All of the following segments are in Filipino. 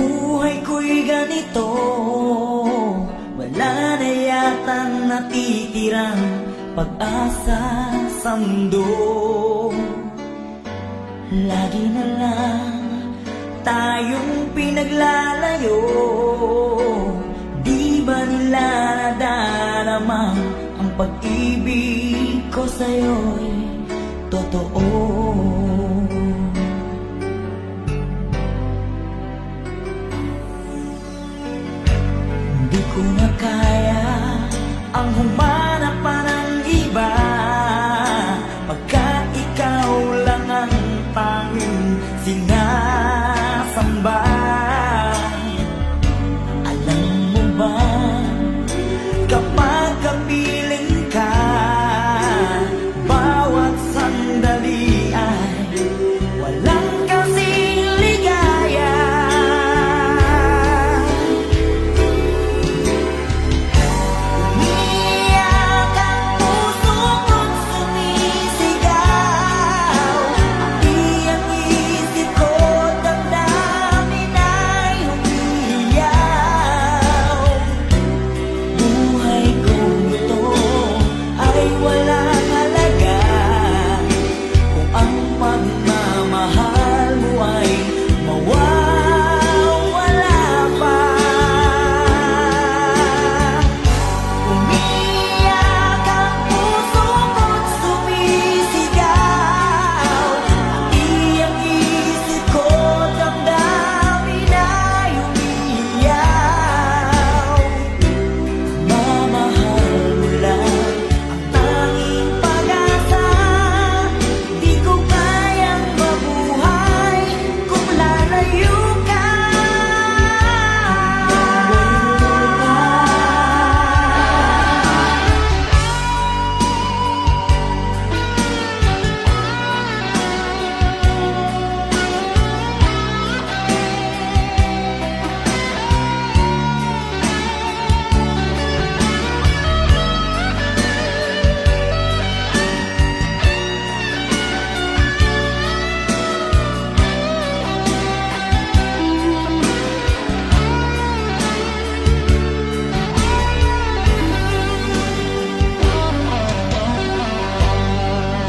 buhay ko'y ganito. Wala na yata natitirang pag-asa sa mundo. Lagi na lang tayong pinaglalayo. Di ba nila nadarama ang pag-ibig ko sa'yo'y totoo? Hùng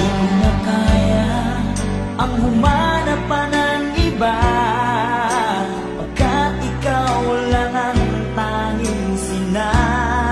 Di na kaya ang iba. Pagkat ikaw lang ang tanging sinasamba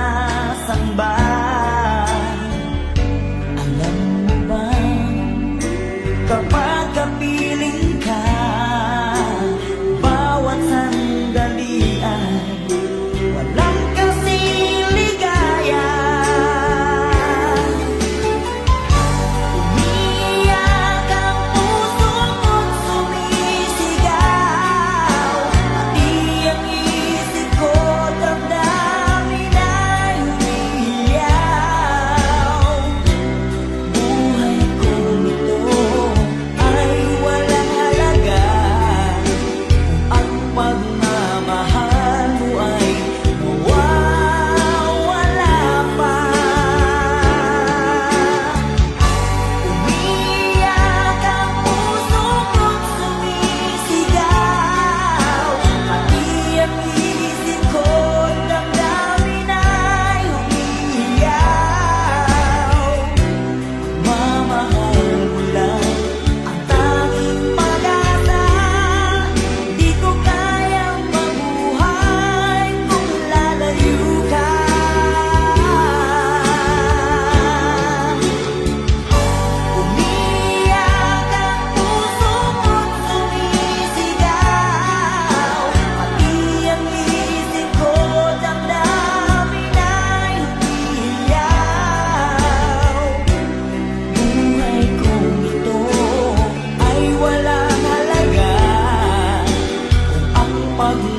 pag